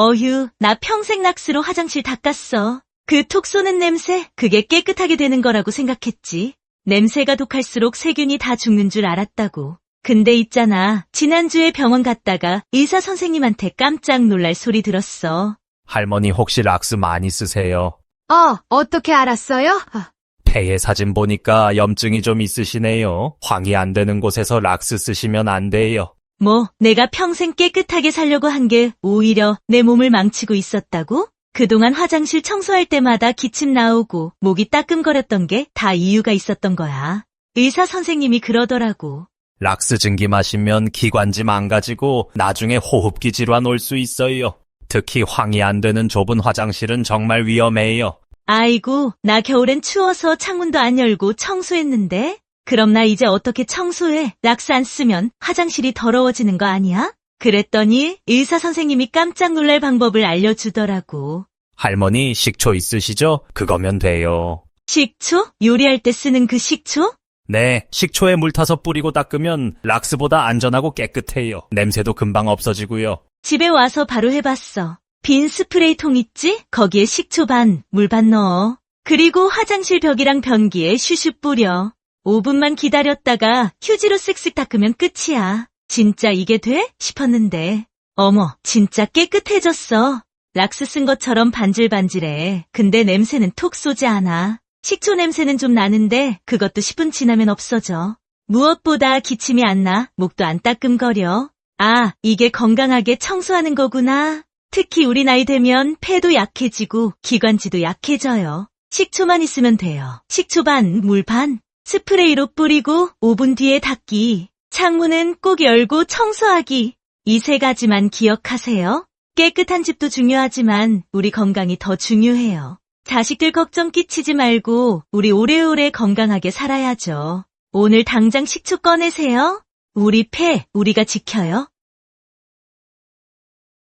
어휴, 나 평생 락스로 화장실 닦았어. 그 톡 쏘는 냄새, 그게 깨끗하게 되는 거라고 생각했지. 냄새가 독할수록 세균이 다 죽는 줄 알았다고. 근데 있잖아, 지난주에 병원 갔다가 의사 선생님한테 깜짝 놀랄 소리 들었어. 할머니 혹시 락스 많이 쓰세요? 어, 어떻게 알았어요? 아, 폐의 사진 보니까 염증이 좀 있으시네요. 황이 안 되는 곳에서 락스 쓰시면 안 돼요. 뭐, 내가 평생 깨끗하게 살려고 한 게 오히려 내 몸을 망치고 있었다고? 그동안 화장실 청소할 때마다 기침 나오고 목이 따끔거렸던 게 다 이유가 있었던 거야. 의사 선생님이 그러더라고. 락스 증기 마시면 기관지 망가지고 나중에 호흡기 질환 올 수 있어요. 특히 황이 안 되는 좁은 화장실은 정말 위험해요. 아이고, 나 겨울엔 추워서 창문도 안 열고 청소했는데? 그럼 나 이제 어떻게 청소해? 락스 안 쓰면 화장실이 더러워지는 거 아니야? 그랬더니 의사 선생님이 깜짝 놀랄 방법을 알려주더라고. 할머니 식초 있으시죠? 그거면 돼요. 식초? 요리할 때 쓰는 그 식초? 네, 식초에 물 타서 뿌리고 닦으면 락스보다 안전하고 깨끗해요. 냄새도 금방 없어지고요. 집에 와서 바로 해봤어. 빈 스프레이 통 있지? 거기에 식초 반, 물 반 넣어. 그리고 화장실 벽이랑 변기에 슈슈 뿌려. 5분만 기다렸다가 휴지로 쓱쓱 닦으면 끝이야. 진짜 이게 돼? 싶었는데. 어머, 진짜 깨끗해졌어. 락스 쓴 것처럼 반질반질해. 근데 냄새는 톡 쏘지 않아. 식초 냄새는 좀 나는데 그것도 10분 지나면 없어져. 무엇보다 기침이 안 나, 목도 안 따끔거려. 아, 이게 건강하게 청소하는 거구나. 특히 우리 나이 되면 폐도 약해지고 기관지도 약해져요. 식초만 있으면 돼요. 식초 반, 물 반. 스프레이로 뿌리고 5분 뒤에 닦기. 창문은 꼭 열고 청소하기. 이 세 가지만 기억하세요. 깨끗한 집도 중요하지만 우리 건강이 더 중요해요. 자식들 걱정 끼치지 말고 우리 오래오래 건강하게 살아야죠. 오늘 당장 식초 꺼내세요. 우리 폐 우리가 지켜요.